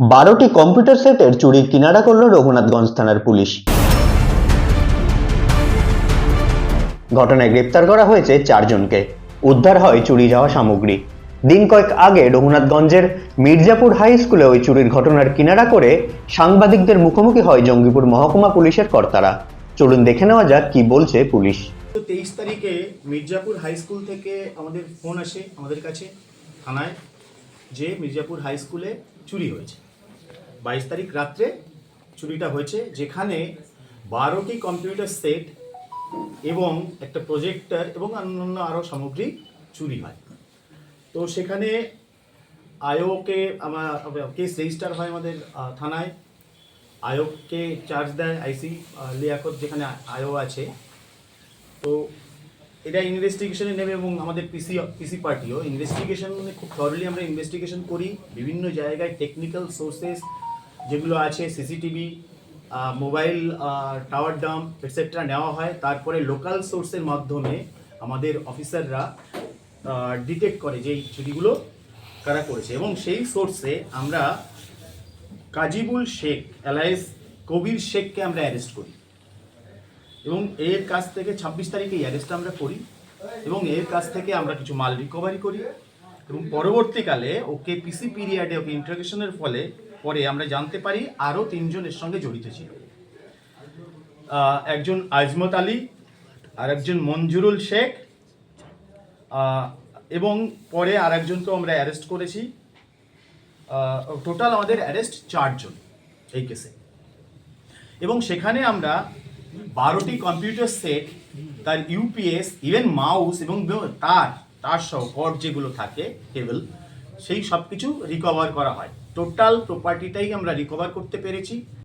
বারোটি কম্পিউটার সেটের চুরির কিনারা করল রঘুনাথগঞ্জ থানার পুলিশ। ঘটনায় গ্রেপ্তার করা হয়েছে চারজনকে। উদ্ধার হয় চুরি যাওয়া সামগ্রী। দিন কয়েক আগে রঘুনাথগঞ্জের মির্জাপুর হাই স্কুলে ওই চুরির ঘটনার কিনারা করে সাংবাদিকদের মুখোমুখি হয় জঙ্গিপুর মহকুমা পুলিশের কর্তারা। চলুন দেখে নেওয়া যাক কি বলছে পুলিশ। তেইশ তারিখে মির্জাপুর হাই স্কুল থেকে আমাদের ফোন আসে আমাদের কাছে থানায় যে মির্জাপুর হাই স্কুলে চুরি হয়েছে। বাইশ তারিখ রাত্রে চুরিটা হয়েছে, যেখানে বারোটি কম্পিউটার সেট এবং একটা প্রজেক্টর এবং অন্যান্য আরও সামগ্রী চুরি হয়। তো সেখানে আয়োকে আমার কেস রেজিস্টার হয় আমাদের থানায়। আয়োগকে চার্জ দেয় আইসি লিয়াকত যেখানে আয়ো আছে। তো এটা ইনভেস্টিগেশনে নেবে এবং আমাদের পিসি পিসি পার্টিও। ইনভেস্টিগেশন খুব থরলি আমরা ইনভেস্টিগেশন করি। বিভিন্ন জায়গায় টেকনিক্যাল সোর্সেস যেগুলো আছে CCTV mobile tower dump etcetera নেওয়া হয়। তারপরে লোকাল সোর্সের মাধ্যমে আমাদের অফিসাররা ডিটেক্ট করে যে এই চুরিগুলো কারা করেছে। এবং সেই সোর্সে আমরা কাজিবুল শেখ অ্যালাইস কবির শেখকে আমরা অ্যারেস্ট করি। এবং এর কাছ থেকে ছাব্বিশ তারিখে অ্যারেস্ট আমরা করি। এবং এর কাছ থেকে আমরা কিছু মাল রিকভারি করি। এবং পরবর্তীকালে ওকে পিসি পিরিয়ডে ওকে ইন্টারোগেশনের ফলে পরে আমরা জানতে পারি আরও তিনজনের সঙ্গে জড়িত ছিল। একজন আজমত আলী আর একজন মঞ্জুরুল শেখ। এবং পরে আর একজনকেও আমরা অ্যারেস্ট করেছি। টোটাল আমাদের অ্যারেস্ট চারজন এই কেসে। এবং সেখানে আমরা বারোটি কম্পিউটার সেট, তার ইউপিএস, ইভেন মাউস এবং তার তার সহ কর্ড যেগুলো থাকে, কেবল সেই সব কিছু রিকভার করা হয়। টোটাল প্রপার্টিটাই আমরা রিকভার করতে পেরেছি।